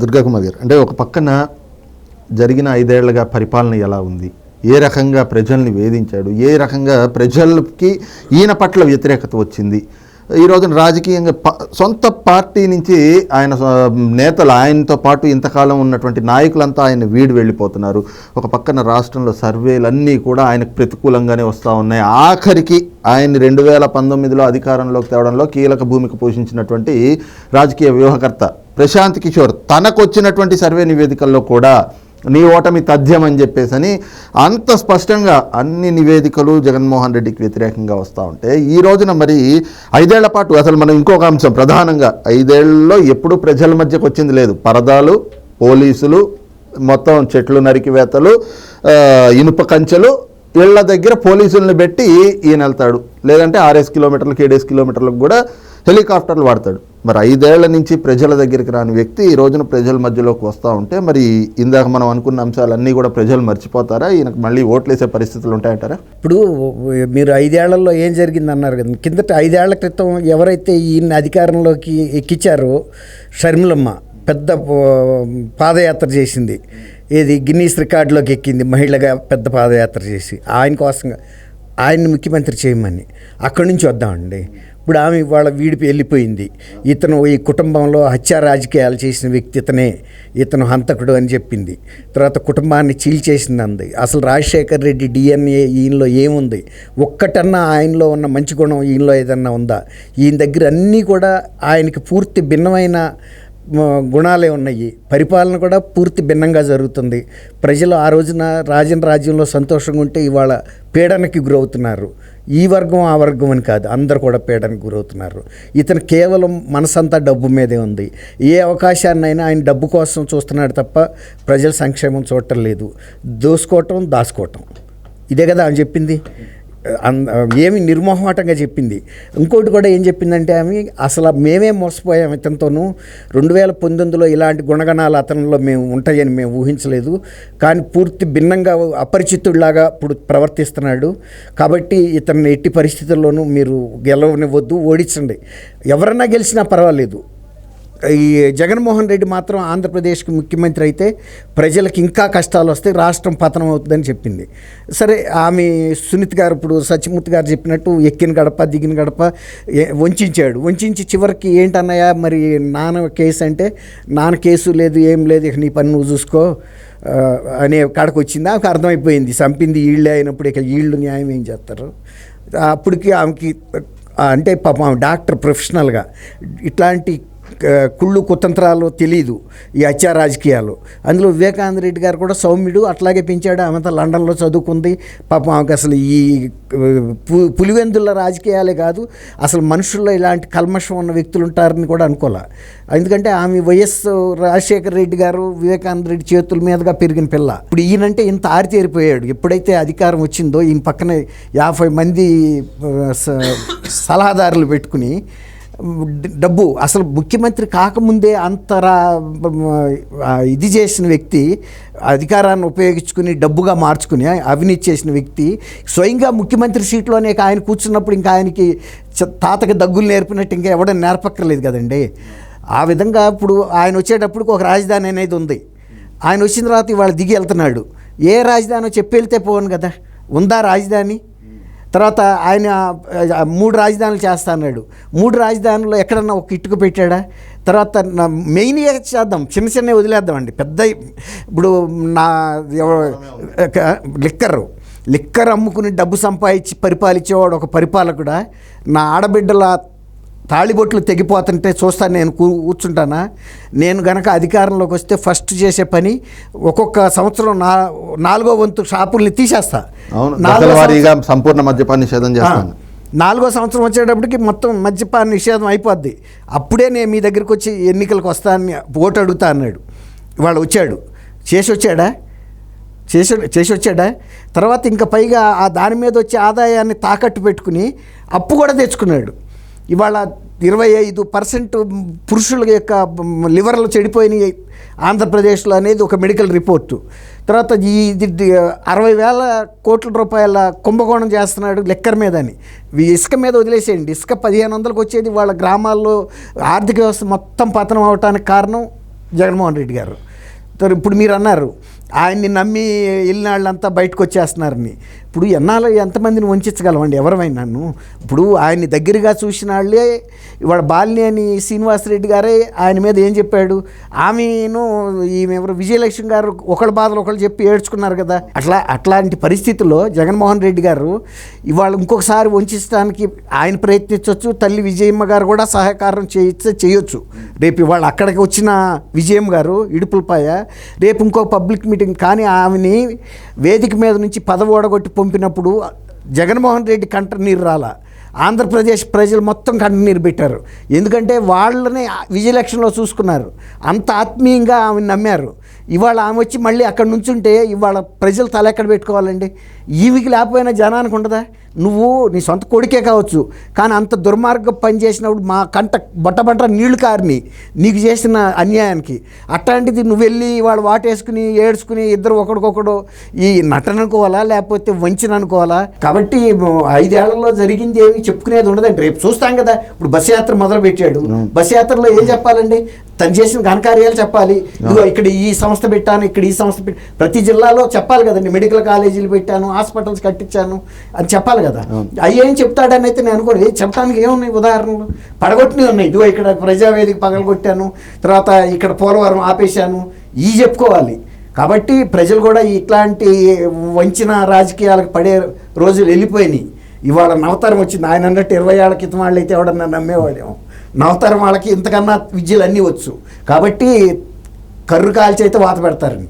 దుర్గాకుమార్ గారు. అంటే ఒక పక్కన జరిగిన ఐదేళ్ళుగా పరిపాలన ఎలా ఉంది? ఏ రకంగా ప్రజల్ని వేధించాడు? ఏ రకంగా ప్రజలకి ఈయన పట్ల వ్యతిరేకత వచ్చింది? ఈ రోజున రాజకీయంగా ప- సొంత పార్టీ నుంచి ఆయన నేతలు ఆయనతో పాటు ఇంతకాలం ఉన్నటువంటి నాయకులంతా ఆయన వీడి వెళ్ళిపోతున్నారు. ఒక పక్కన రాష్ట్రంలో సర్వేలన్నీ కూడా ఆయనకు ప్రతికూలంగానే వస్తూ ఉన్నాయి. ఆఖరికి ఆయన రెండు వేల పంతొమ్మిదిలో అధికారంలోకి తేవడంలో కీలక భూమిక పోషించినటువంటి రాజకీయ వ్యూహకర్త ప్రశాంత్ కిషోర్ తనకు వచ్చినటువంటి సర్వే నివేదికల్లో కూడా నీ ఓటమి తథ్యం అని చెప్పేసి అని అంత స్పష్టంగా అన్ని నివేదికలు జగన్మోహన్ రెడ్డికి వ్యతిరేకంగా వస్తూ ఉంటే ఈ రోజున మరి ఐదేళ్ళ పాటు అసలు మనం ఇంకొక అంశం ప్రధానంగా ఐదేళ్ళలో ఎప్పుడు ప్రజల మధ్యకు వచ్చింది లేదు. పరదాలు పోలీసులు మొత్తం చెట్లు నరికివేతలు ఇనుప కంచెలు వీళ్ళ దగ్గర పోలీసుల్ని పెట్టి ఈయన వెళ్తాడు. లేదంటే ఆర్ఎస్ కిలోమీటర్లకు ఏడేస్ కిలోమీటర్లకు కూడా హెలికాప్టర్లు వాడతాడు. మరి ఐదేళ్ళ నుంచి ప్రజల దగ్గరికి రాని వ్యక్తి ఈ రోజున ప్రజల మధ్యలోకి వస్తూ ఉంటే మరి ఇందాక మనం అనుకున్న అంశాలన్నీ కూడా ప్రజలు మర్చిపోతారా? ఈయనకు మళ్ళీ ఓట్లేసే పరిస్థితులు ఉంటాయంటారా? ఇప్పుడు మీరు ఐదేళ్ళలో ఏం జరిగింది అన్నారు కదా కిందట ఐదేళ్ళ క్రితం ఎవరైతే ఈయన అధికారంలోకి ఎక్కించారో షర్మిలమ్మ పెద్ద పాదయాత్ర చేసింది. ఏది గిన్నీస్ రికార్డులోకి ఎక్కింది మహిళగా పెద్ద పాదయాత్ర చేసి. ఆయన కోసం ఆయన్ని ముఖ్యమంత్రి చేయమని. అక్కడి నుంచి వద్దామండి. ఇప్పుడు ఆమె ఇవాళ వీడిపి వెళ్ళిపోయింది. ఇతను ఈ కుటుంబంలో హత్యా రాజకీయాలు చేసిన వ్యక్తి ఇతనే ఇతను హంతకుడు అని చెప్పింది. తర్వాత కుటుంబాన్ని చీల్చేసింది అంది అసలు రాజశేఖర్ రెడ్డి డిఎన్ఏ ఈయనలో ఏముంది? ఒక్కటన్నా ఆయనలో ఉన్న మంచి గుణం ఈయనలో ఏదన్నా ఉందా? ఈయన దగ్గర అన్నీ కూడా ఆయనకి పూర్తి భిన్నమైన గుణాలే ఉన్నాయి. పరిపాలన కూడా పూర్తి భిన్నంగా జరుగుతుంది. ప్రజలు ఆ రోజున రాజన్ రాజ్యంలో సంతోషంగా ఉంటే ఇవాళ పీడనకి గురవుతున్నారు. ఈ వర్గం ఆ వర్గం అని కాదు. అందరు కూడా పీడనకి గురవుతున్నారు. ఇతను కేవలం మనసంతా డబ్బు మీదే ఉంది. ఏ అవకాశాన్నైనా ఆయన డబ్బు కోసం చూస్తున్నాడు తప్ప ప్రజల సంక్షేమం చూడటం లేదు. దోసుకోవటం దాచుకోవటం. ఇదే కదా అని చెప్పింది? ఏమి నిర్మోహమాటంగా చెప్పింది. ఇంకోటి కూడా ఏం చెప్పిందంటే ఆమె అసలు మేమే మోసపోయాం ఇతనితోనూ. రెండు వేల పంతొమ్మిదిలో ఇలాంటి గుణగణాలు అతనిలో మేము ఉంటాయని మేము ఊహించలేదు. కానీ పూర్తి భిన్నంగా అపరిచితుడిలాగా ఇప్పుడు ప్రవర్తిస్తున్నాడు. కాబట్టి ఇతన్ని ఎట్టి పరిస్థితుల్లోనూ మీరు గెలవనివ్వద్దు ఓడించండి. ఎవరన్నా గెలిచినా పర్వాలేదు. ఈ జగన్మోహన్ రెడ్డి మాత్రం ఆంధ్రప్రదేశ్కి ముఖ్యమంత్రి అయితే ప్రజలకు ఇంకా కష్టాలు వస్తాయి రాష్ట్రం పతనం అవుతుందని చెప్పింది. సరే ఆమె సునీత్ గారు ఇప్పుడు సత్యమూర్తి గారు చెప్పినట్టు ఎక్కిన గడప దిగిన గడప వంచాడు వంచి చివరికి ఏంటన్నయ్యా మరి నాన్న కేసు అంటే నాన్న కేసు లేదు ఏం లేదు ఇక నీ పని నువ్వు చూసుకో అనే కాడకు వచ్చింది. ఆమెకు అర్థమైపోయింది చంపింది ఈళ్ళే అయినప్పుడు ఇక ఈళ్ళు న్యాయం ఏం చేస్తారు? అప్పటికి ఆమెకి అంటే పాపం ఆమె డాక్టర్ ప్రొఫెషనల్గా ఇట్లాంటి కుళ్ళు కుతంత్రాలు తెలియదు ఈ అత్యా రాజకీయాలు. అందులో వివేకానంద రెడ్డి గారు కూడా సౌమ్యుడు అట్లాగే పెంచాడు. ఆమెతో లండన్లో చదువుకుంది. పాపం ఆమెకు అసలు ఈ పు పులివెందుల రాజకీయాలే కాదు అసలు మనుషుల్లో ఇలాంటి కల్మషం ఉన్న వ్యక్తులు ఉంటారని కూడా అనుకోలే. ఎందుకంటే ఆమె వైఎస్ రాజశేఖర రెడ్డి గారు వివేకానంద రెడ్డి చేతుల మీదుగా పెరిగిన పిల్ల. ఇప్పుడు ఈయనంటే ఇంత ఆరితేరిపోయాడు ఎప్పుడైతే అధికారం వచ్చిందో ఈయన పక్కన యాభై మంది స- సలహాదారులు పెట్టుకుని డబ్బు. అసలు ముఖ్యమంత్రి కాకముందే అంతరా ఇది చేసిన వ్యక్తి అధికారాన్ని ఉపయోగించుకుని డబ్బుగా మార్చుకుని అవినీతి చేసిన వ్యక్తి స్వయంగా ముఖ్యమంత్రి సీట్లోనే ఆయన కూర్చున్నప్పుడు ఇంకా ఆయనకి తాతకి దగ్గులు నేర్పినట్టు ఇంకా ఎవడం నేర్పక్కర్లేదు కదండి. ఆ విధంగా ఇప్పుడు ఆయన వచ్చేటప్పటికి ఒక రాజధాని అనేది ఉంది. ఆయన వచ్చిన తర్వాత ఇవాళ దిగి వెళ్తున్నాడు. ఏ రాజధానో చెప్పి వెళ్తే పోను కదా. ఉందా రాజధాని? తర్వాత ఆయన మూడు రాజధానులు చేస్తా అన్నాడు మూడు రాజధానులు ఎక్కడన్నా ఒక ఇటుకు పెట్టాడా? తర్వాత నా మెయిన్ చేద్దాం? చిన్న చిన్నవి వదిలేద్దామండి. పెద్ద ఇప్పుడు నా లిక్కరు లిక్కర్. లిక్కర్ అమ్ముకుని డబ్బు సంపాదించి పరిపాలించేవాడు ఒక పరిపాలకుడా? నా ఆడబిడ్డల తాళిబొట్లు తెగిపోతుంటే చూస్తాను నేను కూర్చుంటానా? నేను గనక అధికారంలోకి వస్తే ఫస్ట్ చేసే పని ఒక్కొక్క సంవత్సరం నా నాలుగో వంతు షాపుల్ని తీసేస్తా. అవును సంపూర్ణ మద్యపాన నిషేధం చేస్తాను. నాలుగో సంవత్సరం వచ్చేటప్పటికి మొత్తం మద్యపాన నిషేధం అయిపోద్ది. అప్పుడే నేను మీ దగ్గరికి వచ్చి ఎన్నికలకు వస్తానని ఓటు అడుగుతా అన్నాడు. ఇవాళ వచ్చాడు. చేసి వచ్చాడా? చేసి చేసి వచ్చాడా? తర్వాత ఇంకా పైగా ఆ దాని మీద వచ్చే ఆదాయాన్ని తాకట్టు పెట్టుకుని అప్పు కూడా తెచ్చుకున్నాడు. ఇవాళ ఇరవై ఐదు పర్సెంట్ పురుషుల యొక్క లివర్లు చెడిపోయినాయి ఆంధ్రప్రదేశ్లో అనేది ఒక మెడికల్ రిపోర్టు. తర్వాత ఈ ఇది ఇది అరవై వేల కోట్ల రూపాయల కుంభకోణం చేస్తున్నాడు లెక్కర్ మీద అని. ఇసుక మీద వదిలేసేయండి. ఇసుక పదిహేను వందలకు వచ్చేది వాళ్ళ గ్రామాల్లో ఆర్థిక వ్యవస్థ మొత్తం పతనం అవటానికి కారణం జగన్మోహన్ రెడ్డి గారు. ఇప్పుడు మీరు అన్నారు ఆయన్ని నమ్మి వెళ్ళిన వాళ్ళంతా బయటకు వచ్చేస్తున్నారని ఇప్పుడు ఎన్నాళ్ళు ఎంతమందిని వంచగలమండి ఎవరమైనా నన్ను? ఇప్పుడు ఆయన్ని దగ్గరగా చూసిన వాళ్ళే ఇవాళ అని శ్రీనివాసరెడ్డి గారే ఆయన మీద ఏం చెప్పాడు? ఆమెను ఈమె ఎవరు? విజయలక్ష్మి గారు ఒకళ్ళ బాధలు ఒకళ్ళు చెప్పి ఏడ్చుకున్నారు కదా. అట్లా అట్లాంటి పరిస్థితుల్లో జగన్మోహన్ రెడ్డి గారు ఇవాళ ఇంకొకసారి వంచడానికి ఆయన ప్రయత్నించవచ్చు తల్లి విజయమ్మ గారు కూడా సహకారం చేయిస్తే చేయొచ్చు. రేపు ఇవాళ అక్కడికి వచ్చిన విజయమ్మ గారు ఇడుపులపాయ రేపు ఇంకో పబ్లిక్ మీటింగ్ కానీ ఆమెని వేదిక మీద నుంచి పదవి ఓడగొట్టి పంపినప్పుడు జగన్మోహన్ రెడ్డి కంట నీరు రాలా. ఆంధ్రప్రదేశ్ ప్రజలు మొత్తం కంటనీరు పెట్టారు. ఎందుకంటే వాళ్ళని విజయలక్ష్యంలో చూసుకున్నారు. అంత ఆత్మీయంగా ఆమె నమ్మారు. ఇవాళ ఆమె వచ్చి మళ్ళీ అక్కడ నుంచుంటే ఇవాళ ప్రజలు తల ఎక్కడ పెట్టుకోవాలండి? ఈవికి లేకపోయినా జనానికి ఉండదా? నువ్వు నీ సొంత కొడుకే కావచ్చు కానీ అంత దుర్మార్గం పని చేసినప్పుడు మా కంట బట్టబట్ట నీళ్ళు కారిని నీకు చేసిన అన్యాయానికి. అట్లాంటిది నువ్వు వెళ్ళి వాడు వాటేసుకుని ఏడ్చుకుని ఇద్దరు ఒకడికొకడు ఈ నటన అనుకోవాలా లేకపోతే వంచిన అనుకోవాలా? కాబట్టి ఐదేళ్ళలో జరిగింది ఏమి చెప్పుకునేది ఉండదండి. రేపు చూస్తాం కదా. ఇప్పుడు బస్ యాత్ర మొదలు పెట్టాడు బస్ యాత్రలో ఏం చెప్పాలండి? తను చేసిన ఘనకార్యాలు చెప్పాలి. ఇదిగో ఇక్కడ ఈ సంస్థ పెట్టాను ఇక్కడ ఈ సంస్థ పెట్టి ప్రతి జిల్లాలో చెప్పాలి కదండి. మెడికల్ కాలేజీలు పెట్టాను హాస్పిటల్స్ కట్టించాను అని చెప్పాలి కదా. అవి ఏం చెప్తాడని అయితే నేను అనుకోను. ఏ చెప్పడానికి ఏమున్నాయి ఉదాహరణలు? పడగొట్టినవి ఉన్నాయి. ఇదిగో ఇక్కడ ప్రజావేదిక పగలగొట్టాను తర్వాత ఇక్కడ పోలవరం ఆపేశాను. ఈ చెప్పుకోవాలి. కాబట్టి ప్రజలు కూడా ఇట్లాంటి వంచిన రాజకీయాలకు పడే రోజులు వెళ్ళిపోయినాయి. ఇవాళ నవతరం వచ్చింది. ఆయన అన్నట్టు ఇరవై ఏళ్ళ క్రితం వాళ్ళు అయితే ఎవడన్నా నమ్మేవాడేమో. నవతరం వాళ్ళకి ఇంతకన్నా విద్యలు అన్నీ వచ్చు. కాబట్టి కర్రు కాల్చి అయితే వాత పెడతారండి.